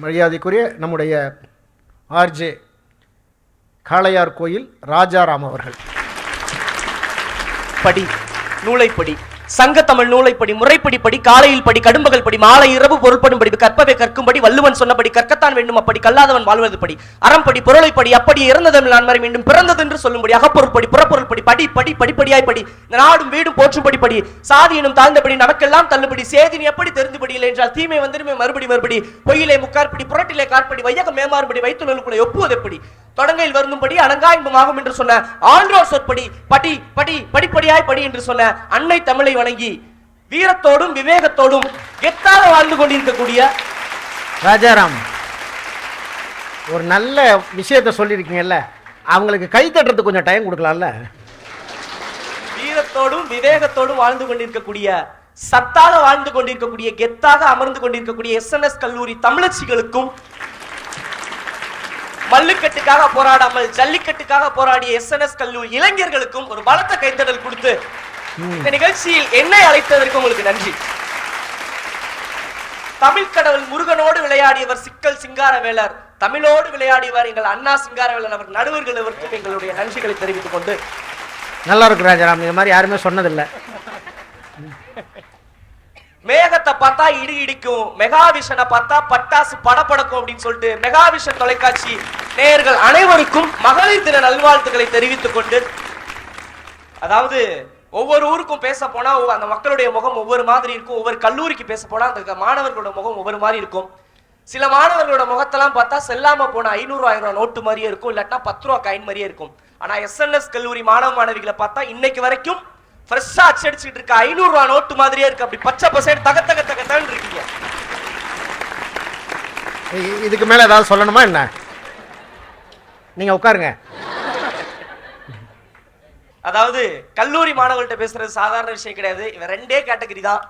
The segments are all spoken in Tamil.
மரியாதைக்குரிய நம்முடைய ஆர்ஜே காளையார் கோயில் ராஜாராம் அவர்கள். படி நூலைப்படி சங்க தமிழ் நூலைப்படி முறைப்படி படி காலையில் படி கடும்பகல் படி மாலை இரவு பொருள்படும் படி கற்பவை கற்கும்படி வள்ளுவன் சொன்னபடி கற்கத்தான் வேண்டும் அப்படி கல்லாதவன் வாழ்வது படி அறம்படி பொருளைப்படி அப்படி இறந்த தமிழ் நான்மறை மீண்டும் பிறந்தது என்று சொல்லும்படி அகப்பொருள்படி புறப்பொருள் படி படி படி படிப்படியாய் படி நாடும் வீடும் போற்றும்படி படி சாதியினும் தாழ்ந்தபடி நமக்கெல்லாம் தள்ளுபடி சேதினி எப்படி தெரிந்துபடி இல்லை என்றால் தீமை வந்திருமே மறுபடி மறுபடி பொய்யிலே முக்கார்படி புரட்டிலே கார்படி வையகம் மேமாறுபடி வைத்துள்ள ஒப்புவது எப்படி? தொடங்கையில் வருந்தும்படி அணங்கா இன்பமாகும் என்று சொன்ன ஆன்றோர் சொற்படி படி படி படிப்படியாய் படி என்று சொன்ன அன்னை தமிழை வணங்கி வீரத்தோடும் விவேகத்தோடும் கெத்தாக வாழ்ந்து கொண்டிருக்கக்கூடிய ராஜாராம் ஒரு நல்ல விஷயத்த சொல்லியிருக்கீங்கல்ல அவங்களுக்கு கை தட்டுறதுக்கு கொஞ்சம் டைம் கொடுக்கலாம்ல? வீரத்தோடும் விவேகத்தோடும் வாழ்ந்து கொண்டிருக்கக்கூடிய சத்தாக வாழ்ந்து கொண்டிருக்கக்கூடிய கெத்தாக அமர்ந்து கொண்டிருக்கக்கூடிய எஸ்என்எஸ் கல்லூரி தமிழச்சிகளுக்கும் மல்லுக்கட்டுக்காக போராடாமல் ஜல்லிக்கட்டுக்காக போராடிய எஸ்என்எஸ் கல்லூரி இளைஞர்களுக்கும் ஒரு பலத்த கைத்தடல் கொடுத்து இந்த நிகழ்ச்சியில் என்னை அழைத்ததற்கு உங்களுக்கு நன்றி. தமிழ் கடவுள் முருகனோடு விளையாடியவர் சிக்கல் சிங்காரவேலர் தமிழோடு விளையாடியவர் எங்கள் அண்ணா சிங்காரவேலர் அவர் நடுவர்கள் அவருக்கும் எங்களுடைய நன்றிகளை தெரிவித்துக் கொண்டு நல்லா இருக்கு ராஜாராம் இந்த மாதிரி யாருமே சொன்னதில்லை. மேகத்தை பார்த்தா இடி இடிக்கும் மெகாவிஷனை பார்த்தா பட்டாசு படப்படக்கும் அப்படின்னு சொல்லிட்டு மெகாவிஷன் தொலைக்காட்சி நேயர்கள் அனைவருக்கும் மகளிர் தின நல்வாழ்த்துக்களை தெரிவித்துக் கொண்டு அதாவது ஒவ்வொரு ஊருக்கும் பேச போனா அந்த மக்களுடைய முகம் ஒவ்வொரு மாதிரி இருக்கும் ஒவ்வொரு கல்லூரிக்கு பேச போனா அந்த மாணவர்களோட முகம் ஒவ்வொரு மாதிரி இருக்கும். சில மாணவர்களோட முகத்தெல்லாம் பார்த்தா செல்லாம போன ஐநூறு ஆயிரம் ரூபாய் நோட்டு மாதிரியே இருக்கும் இல்லாட்டினா பத்து ரூபா காயின் மாதிரியே இருக்கும். ஆனா எஸ்என்எஸ் கல்லூரி மாணவ மாணவிகளை பார்த்தா இன்னைக்கு வரைக்கும் ஃப்ரெஷ்ஷா அச்சடிச்சுட்டு இருக்க? ஐநூறு ரூபாய் நோட்டு மாதிரியே இருக்கு. அப்படி பச்சை பசேடு தக தக தக தகன்னு இருக்கீங்க. இதுக்கு மேலே ஏதாவது சொல்லணுமா என்ன? நீங்கள் உட்காருங்க. அதாவது கல்லூரி மாணவர்கள்ட்ட பேசுறது சாதாரண விஷயம் கிடையாது. இவன் ரெண்டே கேட்டகரி தான்.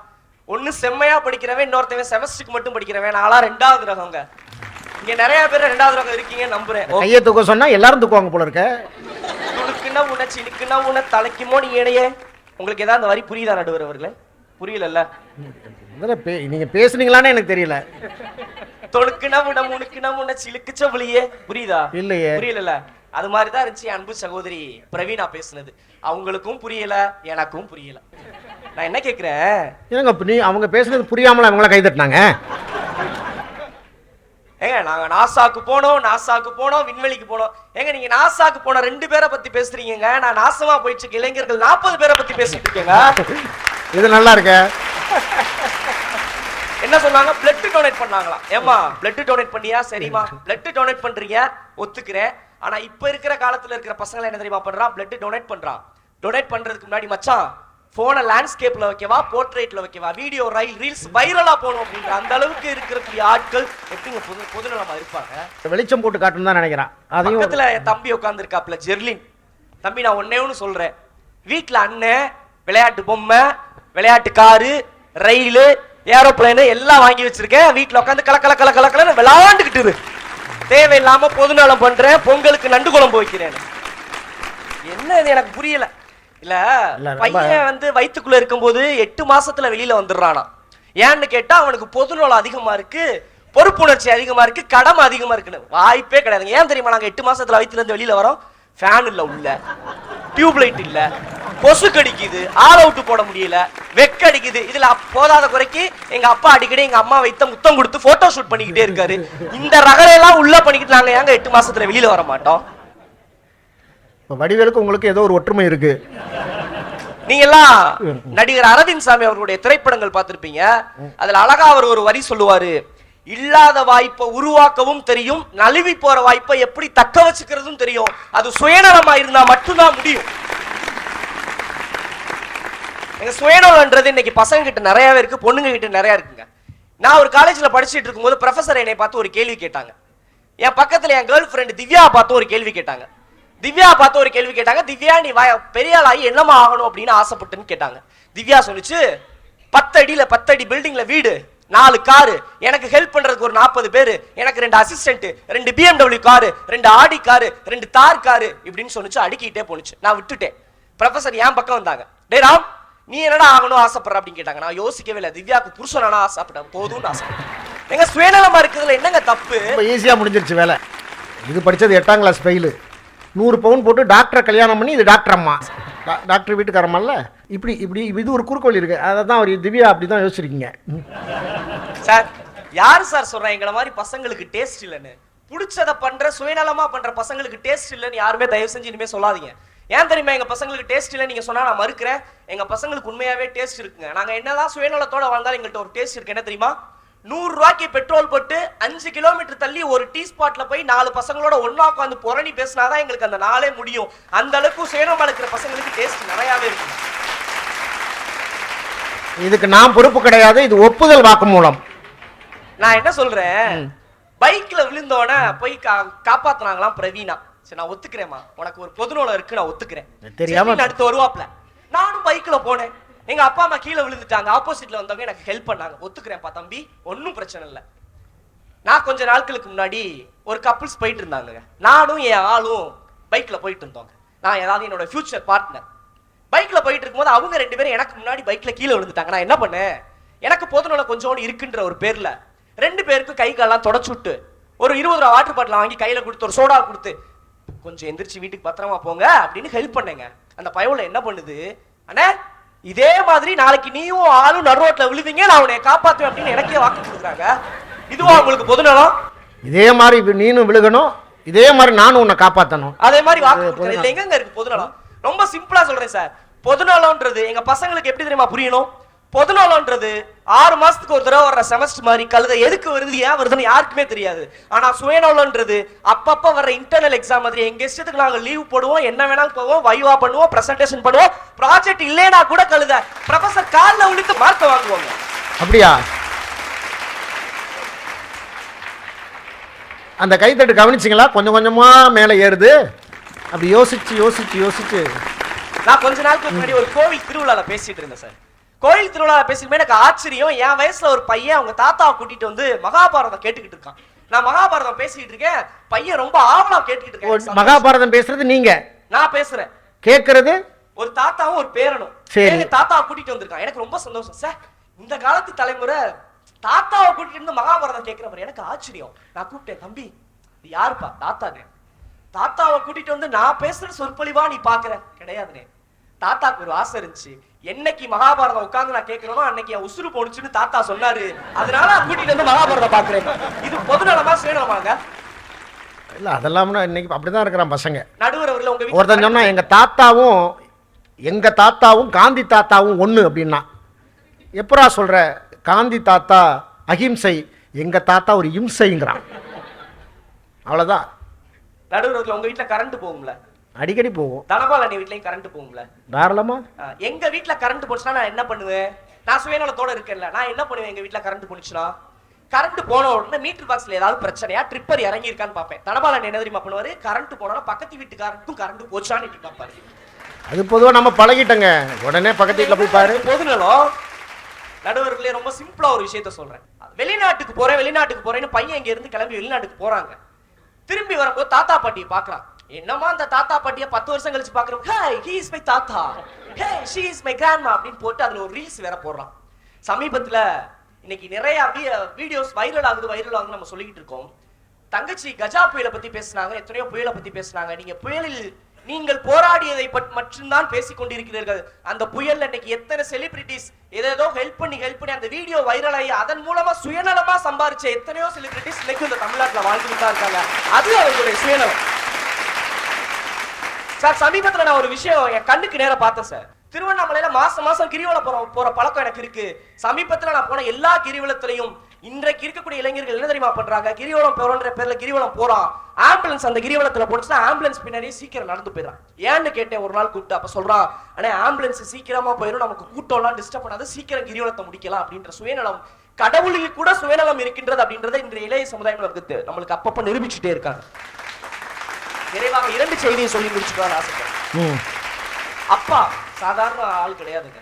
ஒன்னு செம்மையா படிக்கிறவன் இன்னொருத்தவன் செமஸ்டருக்கு மட்டும் படிக்கிறவன். நாளா ரெண்டாவது ரகங்க. இங்க நிறைய பேர் ரெண்டாவது ரகம் இருக்கீங்க நம்புறேன். கையை தூக்க சொன்னால் எல்லாரும் தூக்குவாங்க போல இருக்க. துணுக்குன்னா உன சினுக்குன்னா உன தலைக்குமோ நீ இடையே உங்களுக்கு ஏதாவது அந்த வரி புரியுதா நடுவர் அவர்களே? புரியலல்ல? நீங்கள் பேசுனீங்களான்னு எனக்கு தெரியல. தொணுக்குனா உன முணுக்குனா உன சிலுக்கு செவிலியே. புரியுதா? இல்லையே. புரியலல்ல? அது மாதிரி தான் இருந்துச்சு அன்பு சகோதரி பிரவீனா பேசுனது. அவங்களுக்கும் புரியல எனக்கும் புரியல. நான் என்ன இப்ப நீ அவங்க பேசுனது புரியாமல அவங்கள கை தட்டினாங்க? ஏங்க நாங்க நாசாக்கு போனோம் நாசாக்கு போனோம் விண்வெளிக்கு போனோம். ஏங்க நீங்க நாசாக்கு போன ரெண்டு பேரை பத்தி பேசுறீங்கங்க. நான் நாசமா போயிட்டு இளைஞர்கள் நாற்பது பேரை பத்தி பேசிட்டு இருக்கேங்க. இது நல்லா இருக்க. என்ன சொன்னாங்க? பிளட் டொனேட் பண்ணாங்களாம் ஏமா பிளட் டொனேட் பண்ணியா? சரிம்மா. பிளட் டொனேட் பண்றீங்க ஒத்துக்கிறேன். ஆனா இப்ப இருக்கிற காலத்துல இருக்கிற பசங்க என்ன தெரியுமா பண்றான்? பிளட் டொனேட் பண்றான். டொனேட் பண்றதுக்கு முன்னாடி மச்சான் போனை லேண்ட்ஸ்கேப்ல வைக்கவா போர்ட்ரேட்ல வைக்கவா வீடியோ ரயில் ரீல்ஸ் வைரலா போகணும் அப்படின்ற அந்த அளவுக்கு இருக்கக்கூடிய ஆட்கள் எப்படிங்க பொது பொதுநலமா இருப்பாங்க? வெளிச்சம் போட்டு காட்டணும் தான் நினைக்கிறான். அதையும் பக்கத்துல என் தம்பி உட்காந்துருக்காப்ல ஜெர்லின். தம்பி நான் ஒன்னே ஒன்று சொல்றேன். வீட்ல அண்ணன் விளையாட்டு பொம்மை விளையாட்டு காரு ரயிலு ஏரோப்ளேனு எல்லாம் வாங்கி வச்சிருக்கேன். வீட்ல உட்காந்து கல கல கல கல கலன்னு விளையாண்டுக்கிட்டு இரு. தேவையில்லாம பொதுநலம் பண்றேன் பொங்கலுக்கு நண்டு குழம்பு வைக்கிறேன் என்ன இது எனக்கு புரியல. இல்ல பையன் வந்து வயித்துக்குள்ள இருக்கும்போது எட்டு மாசத்துல வெளியில வந்துடுறானா ஏன்னு கேட்டா அவனுக்கு பொதுநலம் அதிகமா இருக்கு பொறுப்புணர்ச்சி அதிகமா இருக்கு கடமை அதிகமா இருக்குன்னு. வாய்ப்பே கிடையாதுங்க ஏன் தெரியுமா நாங்க எட்டு மாசத்துல வயித்துல இருந்து வெளியில வரோம்? ஃபேன் இல்ல உள்ள. டியூப் லைட் இல்ல. கொசு கடிக்குது ஆல் அவுட் போட முடியல. வெக்க அடிக்குது. இதுல போதாத குறைக்கு எங்க அப்பா அடிக்கடி எங்க அம்மா வைத்த முத்தம் கொடுத்து போட்டோ ஷூட் பண்ணிக்கிட்டே இருக்காரு. இந்த ரகலையெல்லாம் உள்ள பண்ணிக்கிட்டு நாங்க ஏங்க எட்டு மாசத்துல வெளியில வர மாட்டோம்? இப்போ வடிவேலுக்கு உங்களுக்கு ஏதோ ஒரு ஒற்றுமை இருக்கு. நீங்க எல்லாம் நடிகர் அரவிந்த் சாமி அவர்களுடைய திரைப்படங்கள் பார்த்திருப்பீங்க. அதுல அழகா அவர் ஒரு வரி சொல்லுவாரு. இல்லாத வாய்ப்பை உருவாக்கவும் தெரியும் நழுவி போற வாய்ப்பை எப்படி தக்க வச்சுக்கிறதும் தெரியும். அது சுயநலமா இருந்தா மட்டும்தான் முடியும். எங்க சுயநலம்ன்றது இன்னைக்கு பசங்க கிட்ட நிறையவே இருக்கு பொண்ணுங்க கிட்ட நிறைய இருக்குங்க. நான் ஒரு காலேஜ்ல படிச்சிட்டு இருக்கும்போது ப்ரொஃபசர் என்னை பார்த்து ஒரு கேள்வி கேட்டாங்க. என் பக்கத்துல என் கேர்ள் ஃப்ரெண்ட் திவ்யா பார்த்து ஒரு கேள்வி கேட்டாங்க. திவ்யா பார்த்து ஒரு கேள்வி கேட்டாங்க. திவ்யா நீ வய பெரிய ஆளாகி என்னமா ஆகணும் அப்படின்னு ஆசைப்பட்டுன்னு கேட்டாங்க. திவ்யா சொல்லுச்சு பத்தடியில் பத்தடி பில்டிங்கில் வீடு நாலு காரு எனக்கு ஹெல்ப் பண்றதுக்கு ஒரு நாற்பது பேர் எனக்கு ரெண்டு அசிஸ்டன்ட் ரெண்டு பிஎம்டபிள்யூ காரு ரெண்டு ஆடி காரு ரெண்டு தார் காரு இப்படின்னு சொல்லிச்சு. அடுக்கிட்டே போனுச்சு நான் விட்டுட்டேன். ப்ரொஃபசர் என் பக்கம் வந்தாங்க. டே ராம் நீ என்னடா ஆகணும் ஆசைப்படுற அப்படின்னு கேட்டாங்க. நான் யோசிக்கவே இல்லை. திவ்யாக்கு புருஷனானா ஆசைப்பட்டேன். போதும்னு ஆசைப்பட்டேன். எங்க சுயநலமா இருக்கிறதுல என்னங்க தப்பு? ஈஸியா ஈஸியாக முடிஞ்சிருச்சு வேலை. இது படித்தது எட்டாம் கிளாஸ் ஃபெயிலு நூறு பவுன் போட்டு டாக்டரை கல்யாணம் பண்ணி இது டாக்டர் அம்மா. டா- டாக்டர் வீட்டுக்காரம்மால இப்படி இப்படி இது ஒரு குறுக்கோள் இருக்குது அதை தான் அவர் திவ்யா அப்படி தான் யோசிச்சிருக்கீங்க. சார் யாரு சார் சொல்றேன் எங்களை மாதிரி பசங்களுக்கு டேஸ்ட் இல்லைன்னு. புடிச்சத பண்ற சுயநலமா பண்ற பசங்களுக்கு டேஸ்ட் இல்லைன்னு யாருமே தயவு செஞ்சு இனிமே சொல்லாதீங்க. ஏன் தெரியுமா? எங்க பசங்களுக்கு டேஸ்ட் இல்லை நீங்க சொன்னா நான் மறுக்கிறேன். எங்க பசங்களுக்கு உண்மையாவே டேஸ்ட் இருக்குங்க. நாங்க என்னதான் சுயநலத்தோட வாழ்ந்தாலும் எங்கள்கிட்ட ஒரு டேஸ்ட் இருக்கு. என்ன தெரியுமா? நூறு ரூபாய்க்கு பெட்ரோல் போட்டு அஞ்சு கிலோமீட்டர் தள்ளி ஒரு டீ ஸ்பாட்ல போய் நாலு பசங்களோட ஒண்ணா உட்காந்து புரணி பேசினாதான் எங்களுக்கு அந்த நாளே முடியும். அந்த அளவுக்கு சுயநலமா இருக்கிற பசங்களுக்கு டேஸ்ட் நிறையாவே இருக்கு. இதுக்கு நான் பொறுப்பு கிடையாது இது ஒப்புதல் வாக்குமூலம். நான் என்ன சொல்றேன்? பைக்ல விழுந்தோடனே போய் காப்பாத்துனாங்களாம் பிரவீனா. சரி நான் ஒத்துக்கிறேம்மா. உனக்கு ஒரு பொதுநலம் இருக்கு நான் ஒத்துக்கிறேன். தெரியாம- அடுத்து வருவாப்ல நானும் பைக்ல போனேன். எங்க அப்பா அம்மா கீழே விழுந்துட்டாங்க. ஆப்போசிட்ல வந்தவங்க எனக்கு ஹெல்ப் பண்ணாங்க. ஒத்துக்கிறேன்ப்பா தம்பி. ஒன்றும் பிரச்சனை இல்லை. நான் கொஞ்ச நாட்களுக்கு முன்னாடி ஒரு கப்புள்ஸ் போயிட்டு இருந்தாங்க. நானும் என் ஆளும் பைக்ல போயிட்டு இருந்தோங்க. நான் ஏதாவது என்னோட ஃபியூச்சர் பார்ட்னர் பைக்ல போயிட்டு இருக்கும்போது அவங்க ரெண்டு பேரும் எனக்கு முன்னாடி பைக்ல கீழே விழுந்துட்டாங்க. நான் என்ன பண்ணேன்? எனக்கு பொதுநலம் கொஞ்சோண்டு இருக்குன்ற ஒரு பேர்ல ரெண்டு பேருக்கும் கை காலெல்லாம் தொடச்சு விட்டு ஒரு இருபது ரூபா வாட்டர் பாட்டில் வாங்கி கையில கொடுத்து ஒரு சோடா கொடுத்து கொஞ்சம் எந்திரிச்சு வீட்டுக்கு பத்திரமா போங்க அப்படின்னு ஹெல்ப் பண்ணேங்க. அந்த பயவுல என்ன பண்ணுது? அண்ணே இதே மாதிரி நாளைக்கு நீயும் ஆளும் நடு ரோட்ல விழுவீங்க நான் உன்னை காப்பாத்துவேன் அப்படின்னு எனக்கே வாக்கு கொடுக்குறாங்க. இதுவா உங்களுக்கு பொதுநலம் இதே மாதிரி நீனும் விழுகணும் இதே மாதிரி நானும் உன்னை காப்பாற்றணும் அதே மாதிரி வாக்கு கொடுக்குறது இதுல எங்கங்க இருக்கு பொதுநலம் ரொம்ப சிம்பிளா சொல்றேன் சார். பொதுநலம்ன்றது எங்க பசங்களுக்கு எப்படி தெரியுமா புரியணும்? பொதுநலம்ன்றது ஆறு மாசத்துக்கு ஒரு தடவை வர்ற செமஸ்டர் மாதிரி கழுத எதுக்கு வருது ஏன் வருதுன்னு யாருக்குமே தெரியாது. ஆனா சுயநலம்ன்றது அப்பப்ப வர்ற இன்டர்னல் எக்ஸாம் மாதிரி எங்க இஷ்டத்துக்கு நாங்க லீவ் போடுவோம் என்ன வேணாலும் போவோம் வைவா பண்ணுவோம் பிரசன்டேஷன் பண்ணுவோம் ப்ராஜெக்ட் இல்லைனா கூட கழுத ப்ரொஃபசர் கால்ல விழுந்து மார்க் வாங்குவாங்க. அப்படியா? அந்த கைத்தட்டு கவனிச்சிங்களா? கொஞ்சம் கொஞ்சமாக மேலே ஏறுது. அப்படி யோசிச்சு யோசிச்சு யோசிச்சு. நான் கொஞ்ச நாளுக்கு முன்னாடி ஒரு கோவில் திருவிழால பேசிட்டு இருந்தேன் சார். கோயில் திருவிழால பேசிட்டு எனக்கு ஆச்சரியம். என் வயசுல ஒரு பையன் அவங்க தாத்தாவை கூட்டிட்டு வந்து மகாபாரதம் கேட்டுக்கிட்டு இருக்கான். நான் மகாபாரதம் பேசிட்டு இருக்கேன். பையன் ரொம்ப ஆவலா கேட்டுக்கிட்டு இருக்கேன். மகாபாரதம் பேசுறது நீங்க? நான் பேசுறேன். கேட்கறது ஒரு தாத்தாவும் ஒரு பேரனும். சரி. தாத்தாவை கூட்டிட்டு வந்திருக்கான். எனக்கு ரொம்ப சந்தோஷம். சார் இந்த காலத்து தலைமுறை தாத்தாவை கூட்டிட்டு வந்து மகாபாரதம் கேட்கிறவர் எனக்கு ஆச்சரியம். நான் கூப்பிட்டேன் தம்பி யாருப்பா? தாத்தானே தாத்தாவை கூட்டிட்டு வந்து நான் பேசுற சொற்பொழிவா நீ பாக்குற? கிடையாதுனே. தாத்தாக்கு ஒரு ஆசை இருந்துச்சு. என்னைக்கு மகாபாரதம் உட்கார்ந்து நான் கேட்கிறோமோ அன்னைக்கு என் உசுறு போனுச்சுன்னு தாத்தா சொன்னாரு. அதனால கூட்டிட்டு வந்து மகாபாரதம் பாக்குறேன் இது பொதுநலமா சுயநலமாங்க. இல்லை அதெல்லாம் இன்னைக்கு அப்படிதான் இருக்கிறான் பசங்க. நடுவர் அவர்கள் உங்க ஒருத்தன் சொன்னா எங்க தாத்தாவும் எங்க தாத்தாவும் காந்தி தாத்தாவும் ஒண்ணு அப்படின்னா. எப்பரா சொல்ற? காந்தி தாத்தா அகிம்சை எங்க தாத்தா ஒரு இம்சைங்கிறான். அவ்வளவுதான். நடுவர் உங்க வீட்டுல கரண்ட் போகும்ல. அடிக்கடி போவோம். தனபால் வீட்லயும் கரண்ட் போகும்ல? தாராளமா? எங்க வீட்ல கரண்ட் போச்சுன்னா நான் என்ன பண்ணுவேன்? நான் சுயநலத்தோட இருக்கேன்ல நான் என்ன பண்ணுவேன் எங்க வீட்ல கரண்ட் போனுச்சுன்னா கரண்ட் போன உடனே மீட்டர் பாக்ஸ்ல ஏதாவது பிரச்சனையா ட்ரிப்பர் இறங்கி இருக்கான்னு பார்ப்பேன் தனபாலன் என்ன தெரியுமா பண்ணுவாரு? கரண்ட் போனோம்னா பக்கத்து வீட்டுக்காரனுக்கும் கரண்ட் போச்சான்னு பார்ப்பாரு. அது பொதுவா நம்ம பழகிட்டோங்க. உடனே பக்கத்து வீட்டில் போய் பாரு. பொதுநலம் நடுவர்களே ரொம்ப சிம்பிளா ஒரு விஷயத்த சொல்றேன். வெளிநாட்டுக்கு போறேன் வெளிநாட்டுக்கு போறேன்னு பையன் இங்க இருந்து கிளம்பி வெளிநாட்டுக்கு போறாங்க. திரும்பி வரும்போது தாத்தா பாட்டியை பார்க்கலாம். என்னமா அந்த தாத்தா பாட்டிய பத்து வருஷம் கழிச்சு பாக்குறோம் ஹே ஹி இஸ் மை தாத்தா. Hey she is my grandma அப்படின்னு போட்டு அதுல ஒரு ரீல்ஸ் வேற போடுறான். சமீபத்துல இன்னைக்கு நிறைய வீடியோஸ் வைரல் ஆகுது வைரல் ஆகுது நம்ம சொல்லிக்கிட்டு இருக்கோம். தங்கச்சி கஜா புயலை பத்தி பேசுனாங்க எத்தனையோ புயலை பத்தி பேசுனாங்க. நீங்க புயலில் நீங்கள் போராடியதை பற்றி மட்டும்தான் பேசிக் கொண்டிருக்கிறீர்கள். அந்த புயல்ல இன்னைக்கு எத்தனை செலிபிரிட்டிஸ் ஏதேதோ ஹெல்ப் பண்ணி ஹெல்ப் பண்ணி அந்த வீடியோ வைரல் ஆகி அதன் மூலமா சுயநலமா சம்பாரிச்ச எத்தனையோ செலிபிரிட்டிஸ் இன்னைக்கு இந்த தமிழ்நாட்டுல வாழ்ந்துட்டு தான் இருக்காங்க. அது அவர்களுடைய சுயநலம். சார் சமீபத்துல நான் ஒரு விஷயம் என் கண்ணுக்கு நேரம் பார்த்தேன் சார். திருவண்ணாமலையில மாசம் மாசம் கிரிவலம் போற போற பழக்கம் எனக்கு இருக்கு. சமீபத்துல நான் போன எல்லா கிரிவலத்திலையும் இன்றைக்கு இருக்கக்கூடிய இளைஞர்கள் என்ன தெரியுமா பண்றாங்க? கிரிவலம் போறோன்ற பேர்ல கிரிவலம் போறான். ஆம்புலன்ஸ் அந்த கிரிவலத்துல போனுச்சுன்னா ஆம்புலன்ஸ் பின்னாடியே சீக்கிரம் நடந்து போயிடறான். ஏன்னு கேட்டேன் ஒரு நாள் கூப்பிட்டு அப்ப சொல்றான் ஆனா ஆம்புலன்ஸ் சீக்கிரமா போயிடும் நமக்கு கூட்டம்லாம் டிஸ்டர்ப் பண்ணாது சீக்கிரம் கிரிவலத்தை முடிக்கலாம் அப்படின்ற சுயநலம். கடவுளுக்கு கூட சுயநலம் இருக்கின்றது அப்படின்றத இன்றைய இளைய சமுதாயம் நமக்கு நம்மளுக்கு அப்பப்ப நிரூபிச்சுட்டே இருக்காங்க. நிறைவாக இரண்டு செய்தியை சொல்லி முடிச்சுக்கலாம் ஆசைப்படுறேன். அப்பா சாதாரண ஆள் கிடையாதுங்க.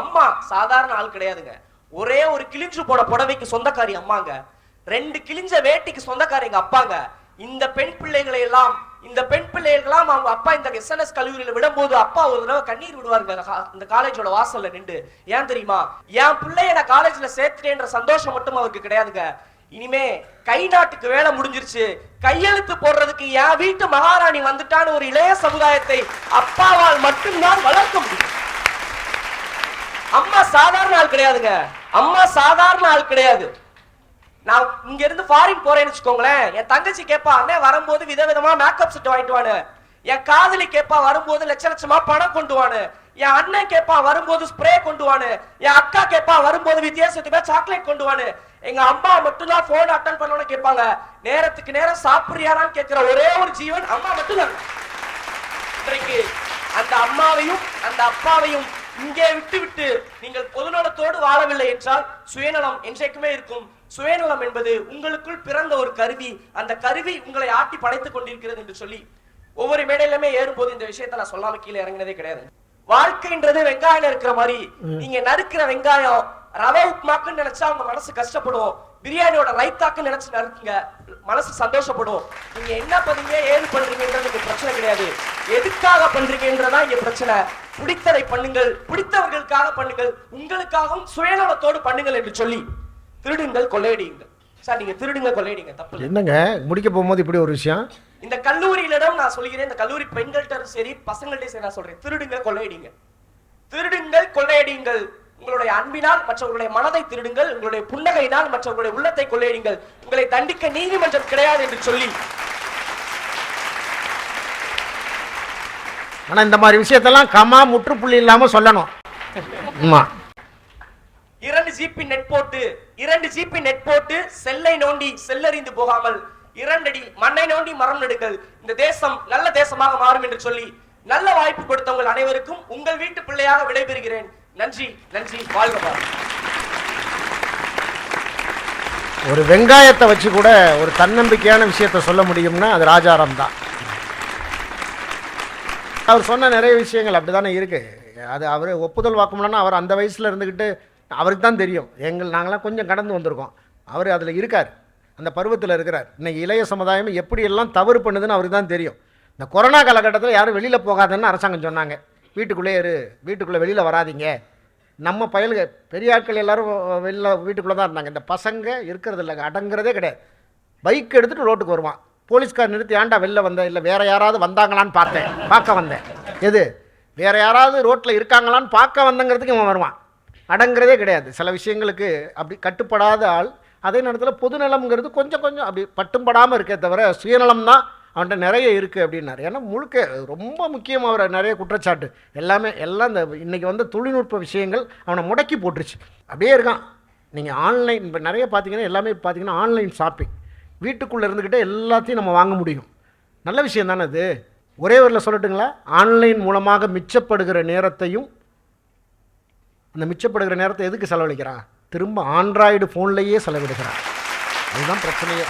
அம்மா சாதாரண ஆள் கிடையாதுங்க. ஒரே ஒரு கிழிஞ்சு போன புடவைக்கு சொந்தக்காரி அம்மாங்க. ரெண்டு கிழிஞ்ச வேட்டிக்கு சொந்தக்காரி எங்க அப்பாங்க. இந்த பெண் பிள்ளைகளை எல்லாம் இந்த பெண் பிள்ளைகள் எல்லாம் அவங்க அப்பா இந்த எஸ்என்எஸ் கல்லூரியில விடும்போது அப்பா ஒரு தடவை கண்ணீர் விடுவாருங்க. இந்த காலேஜோட வாசல்ல நின்று ஏன் தெரியுமா? என் பிள்ளைய நான் காலேஜ்ல சேர்த்துட்டேன்ற சந்தோஷம் மட்டும் அவருக்கு கிடையாதுங்க. இனிமே கை நாட்டுக்கு வேலை முடிஞ்சிருச்சு. கையெழுத்து போடுறதுக்கு என் வீட்டு மகாராணி வந்துட்டான்னு ஒரு இளைய சமுதாயத்தை அப்பாவால் மட்டும்தான் வளர்க்க முடியும். அம்மா சாதாரண ஆள் கிடையாதுங்க. அம்மா சாதாரண ஆள் கிடையாது. நான் இங்க இருந்து ஃபாரின் போறேன்னு வச்சுக்கோங்களேன். என் தங்கச்சி கேட்பா அண்ணே வரும்போது விதவிதமா மேக்கப் செட் வாங்கிட்டு வானு என் காதலி கேட்பா வரும்போது லட்ச லட்சமா பணம் கொண்டு வானு என் அண்ணன் கேட்பா வரும்போது ஸ்ப்ரே கொண்டு வானு. என் அக்கா கேட்பா வரும்போது வித்தியாசத்துக்கு சாக்லேட் கொண்டு வானு. எங்க அம்மா மட்டும்தான் போன் அட்டன் பண்ணணும்னு கேட்பாங்க. நேரத்துக்கு நேரம் சாப்பிடுறியாரான்னு கேட்கிற ஒரே ஒரு ஜீவன் அம்மா மட்டும்தான். இன்றைக்கு அந்த அம்மாவையும் அந்த அப்பாவையும் இங்கே விட்டு விட்டு நீங்கள் பொதுநலத்தோடு வாழவில்லை என்றால் சுயநலம் என்றைக்குமே இருக்கும். சுயநலம் என்பது உங்களுக்குள் பிறந்த ஒரு கருவி. அந்த கருவி உங்களை ஆட்டி படைத்துக் கொண்டிருக்கிறது என்று சொல்லி ஒவ்வொரு மேடையிலுமே ஏறும்போது இந்த விஷயத்தை நான் சொல்லாம கீழே இறங்கினதே கிடையாது. வாழ்க்கைன்றது வெங்காயம் இருக்கிற மாதிரி. நீங்க நறுக்கிற வெங்காயம் ரவை உப்புமாக்குன்னு நினைச்சா உங்க மனசு கஷ்டப்படும் பிரியாணியோட ரைத்தாக்குன்னு நினைச்சு நறுக்குங்க மனசு சந்தோஷப்படும் நீங்க என்ன பண்ணீங்க ஏது பண்றீங்கன்றது இங்க பிரச்சனை கிடையாது. எதுக்காக பண்றீங்கன்றதா இங்க பிரச்சனை. பிடித்ததை பண்ணுங்கள் பிடித்தவர்களுக்காக பண்ணுங்கள் உங்களுக்காகவும் சுயநலத்தோடு பண்ணுங்கள் என்று சொல்லி திருடுங்கள் கொள்ளையடியுங்கள். சார் நீங்க திருடுங்க கொள்ளையடிங்க தப்பு. என்னங்க முடிக்க போகும்போது இப்படி ஒரு விஷயம்? இந்த கல்லூரியிலிடம் நான் சொல்கிறேன் இந்த கல்லூரி பெண்கள்கிட்ட சரி பசங்கள்ட்ட சரி நான் சொல்றேன். திருடுங்க கொள்ளையடிங்க திருடுங்கள் கொள்ளையடியுங்கள். உங்களுடைய அன்பினால் மற்றவர்களுடைய மனதை திருடுங்கள். உங்களுடைய புன்னகையினால் மற்றவர்களுடைய உள்ளத்தை கொள்ளையடிங்கள் உங்களை தண்டிக்க நீதிமன்றம் கிடையாது என்று சொல்லி. ஆனா இந்த மாதிரி விஷயத்தெல்லாம் கமா முற்றுப்புள்ளி இல்லாம சொல்லணும். ஆமா. இரண்டு ஜிபி நெட் போட்டு இரண்டு ஜிபி நெட் போட்டு செல்லை நோண்டி செல்லறிந்து போகாமல் இரண்டடி மண்ணை நோண்டி மரம் நெடுங்கள். இந்த தேசம் நல்ல தேசமாக மாறும் என்று சொல்லி நல்ல வாய்ப்பு கொடுத்த உங்கள் அனைவருக்கும் உங்கள் வீட்டு பிள்ளையாக விடைபெறுகிறேன். நன்றி நன்றி வாழ்க ஒரு வெங்காயத்தை வச்சு கூட ஒரு தன்னம்பிக்கையான விஷயத்த சொல்ல முடியும்னா அது ராஜாராம் தான் அவர் சொன்ன நிறைய விஷயங்கள் அப்படிதானே இருக்கு. அது அவர் ஒப்புதல் வாக்குமூலம்னா அவர் அந்த வயசுல இருந்துக்கிட்டு அவருக்கு தான் தெரியும். எங்கள் நாங்களாம் கொஞ்சம் கடந்து வந்திருக்கோம். அவர் அதில் இருக்கார். அந்த பருவத்தில் இருக்கிறார். இன்னைக்கு இளைய சமுதாயம் எப்படியெல்லாம் தவறு பண்ணுதுன்னு அவருக்கு தான் தெரியும். இந்த கொரோனா காலகட்டத்தில் யாரும் வெளியில் போகாதன்னு அரசாங்கம் சொன்னாங்க. வீட்டுக்குள்ளே இரு வீட்டுக்குள்ளே வெளியில் வராதீங்க. நம்ம பயலுக பெரிய ஆட்கள் எல்லோரும் வெளில வீட்டுக்குள்ளே தான் இருந்தாங்க. இந்த பசங்க இருக்கிறது இல்லைங்க அடங்குறதே கிடையாது. பைக் எடுத்துகிட்டு ரோட்டுக்கு வருவான். போலீஸ்கார் நிறுத்தி ஏன்டா வெளில வந்தேன் இல்லை வேறு யாராவது வந்தாங்களான்னு பார்த்தேன் பார்க்க வந்தேன். எது? வேற யாராவது ரோட்டில் இருக்காங்களான்னு பார்க்க வந்தங்கிறதுக்கு இவன் வருவான். அடங்குறதே கிடையாது. சில விஷயங்களுக்கு அப்படி கட்டுப்படாத ஆள் அதே நேரத்தில் பொதுநலம்ங்கிறது கொஞ்சம் கொஞ்சம் அப்படி பட்டும் படாமல் இருக்கே தவிர சுயநலம் தான் அவன்கிட்ட நிறைய இருக்குது அப்படின்னாரு. ஏன்னா முழுக்க ரொம்ப முக்கியம் அவர் நிறைய குற்றச்சாட்டு. எல்லாமே எல்லாம் இந்த இன்றைக்கி வந்து தொழில்நுட்ப விஷயங்கள் அவனை முடக்கி போட்டுருச்சு. அப்படியே இருக்கான். நீங்கள் ஆன்லைன் இப்போ நிறைய பார்த்தீங்கன்னா எல்லாமே பார்த்தீங்கன்னா ஆன்லைன் ஷாப்பிங். வீட்டுக்குள்ளே இருந்துக்கிட்டே எல்லாத்தையும் நம்ம வாங்க முடியும். நல்ல விஷயம் தானே அது? ஒரே ஊரில் சொல்லட்டுங்களா? ஆன்லைன் மூலமாக மிச்சப்படுகிற நேரத்தையும் அந்த மிச்சப்படுகிற நேரத்தை எதுக்கு செலவழிக்கிறான்? திரும்ப ஆண்ட்ராய்டு ஃபோன்லேயே செலவிடுகிறான் அதுதான் பிரச்சனையே.